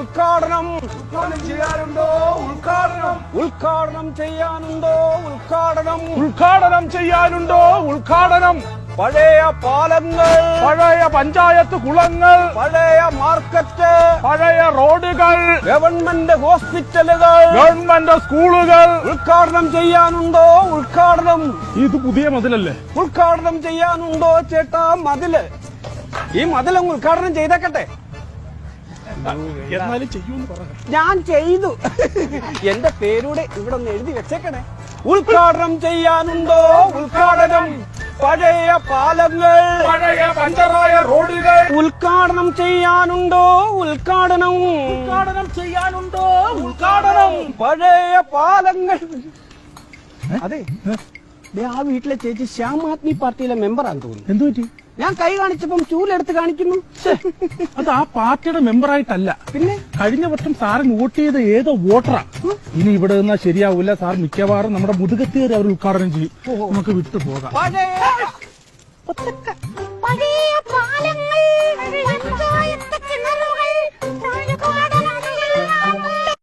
ഉദ്ഘാടനം. ഉദ്ഘാടനം ചെയ്യാനുണ്ടോ? ഉദ്ഘാടനം. ഉദ്ഘാടനം ചെയ്യാനുണ്ടോ? ഉദ്ഘാടനം. ഉദ്ഘാടനം ചെയ്യാനുണ്ടോ ഉദ്ഘാടനം പഴയ പാലങ്ങൾ. പഴയ പഞ്ചായത്ത് കുളങ്ങൾ. പഴയ മാർക്കറ്റ്. പഴയ റോഡുകൾ. ഗവൺമെന്റ് ഹോസ്പിറ്റലുകൾ. ഗവൺമെന്റ് സ്കൂളുകൾ. ഉദ്ഘാടനം ചെയ്യാനുണ്ടോ? ഉദ്ഘാടനം. ഇത് പുതിയ മതിലല്ലേ? ഉദ്ഘാടനം ചെയ്യാനുണ്ടോ ചേട്ടാ? മതിൽ. ഈ മതിലങ്ങ് ഉദ്ഘാടനം ചെയ്തേക്കട്ടെ. എന്നാലും ചെയ്യൂന്ന് പറഞ്ഞു. ഞാൻ ചെയ്തു. എന്റെ പേരൂടെ ഇവിടെ ഒന്ന് എഴുതി വെച്ചേക്കണേ. ഉദ്ഘാടനം ചെയ്യാനുണ്ടോ? ഉദ്ഘാടനം. പഴയ പാലങ്ങൾ. പഴയ പഞ്ചറായ റോഡുകൾ. ഉദ്ഘാടനം ചെയ്യാനുണ്ടോ? ഉദ്ഘാടനം. ഉദ്ഘാടനം ചെയ്യാനുണ്ടോ? ഉദ്ഘാടനം. പഴയ പാലങ്ങൾ. അതെ. ദേ ആ വീട്ടിലെ ചേച്ചി ശ്യാം ആദ്മി പാർട്ടിയിലെ മെമ്പറാന്ന് തോന്നുന്നു. എന്തു പറ്റി? ഞാൻ കൈ കാണിച്ചപ്പം ചൂലെടുത്ത് കാണിക്കുന്നു. അത് ആ പാർട്ടിയുടെ മെമ്പർ ആയിട്ടല്ല പിന്നെ? കഴിഞ്ഞ വർഷം സാറിന് വോട്ട് ചെയ്ത ഏതോ വോട്ടറാ. ഇനി ഇവിടെ നിന്നാ ശരിയാവൂല. സാർ മിക്കവാറും നമ്മുടെ മുതുകത്തേറി അവർ ഉദ്ഘാടനം ചെയ്യും. നമുക്ക് വിട്ടു പോകാം.